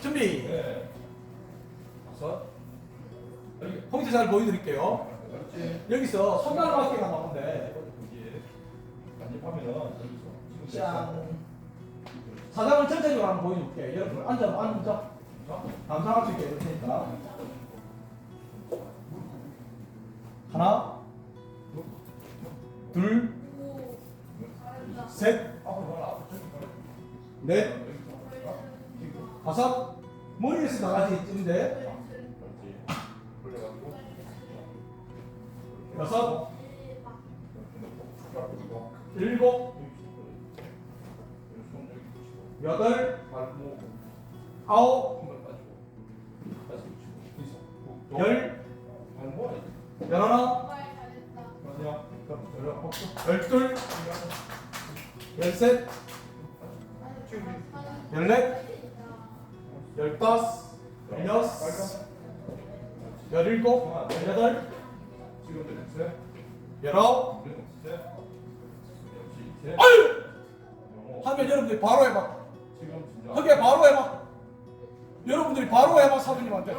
준비. 네. 다섯. 여기. 홍지 잘 보여드릴게요. 그렇지. 여기서 손가락 나오는데 여기. 여기서. 지금 짠. 사장을 전체적으로 한번 보여줄게. 여러분 앉아 앉아. 자, 감상할 수 있게 해줄 테니까. 하나, 둘, 셋. 넷. 가. 다섯. 머리에서 나가지. 올려가지고. 여섯. 일곱. 여덟. 아홉. 열. 열하나. 열둘, 열셋, 열넷, 열다섯, 열여섯, 열일곱, 열여덟. 열아홉. 아유! 하면 여러분들이 바로 해봐. 하게 바로 해봐. 여러분들이 바로 해봐 사부님한테.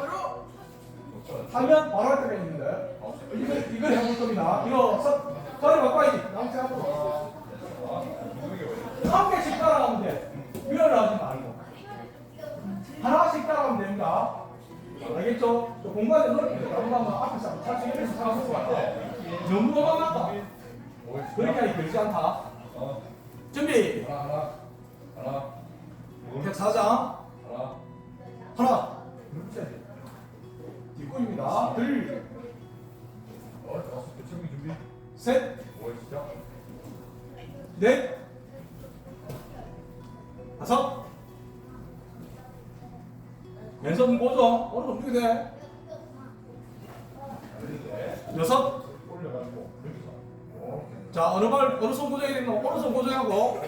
하면 바로 할 때가 있는데. 이거 이걸 해볼 겁니다. 이거 서, 서리 바꿔야지. 남자 앞으로. 알겠죠? 저 공간에 넓게 한번 앞에서 한번 찰수 있는 생각할 것 같아. 너무 가만났다. 그렇게 하기 그렇지 않다. 준비. 하나 하나 하나 백사장 하나 하나. 뒷골입니다. 둘, 어 채우기 준비 셋, 오 시작 넷, 다섯. 왼손 고정. 오른손 움직이 돼. 여섯. 올려가지고 여기서 이렇게 자 어느 발 어느 손 고정이 되면 오른손 고정하고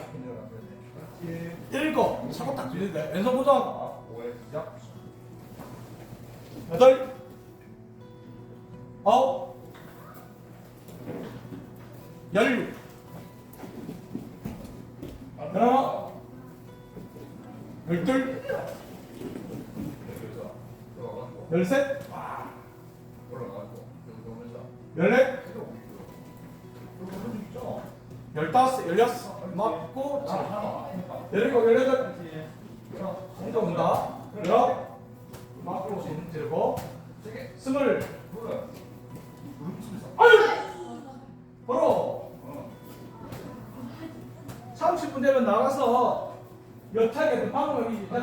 그렇지 일곱. 차고 딱 들리는데 왼손 고정. 시작 여덟. 아홉. 열. 하나. 열둘. 열셋? 올라가고 열넷? 열다섯 열여섯 맞고 열일곱 열여덟. 공도 온다. 열어 맞고 들고. 스물. 아유! 바로. 30분 되면 나가서 몇 타게 방금 여기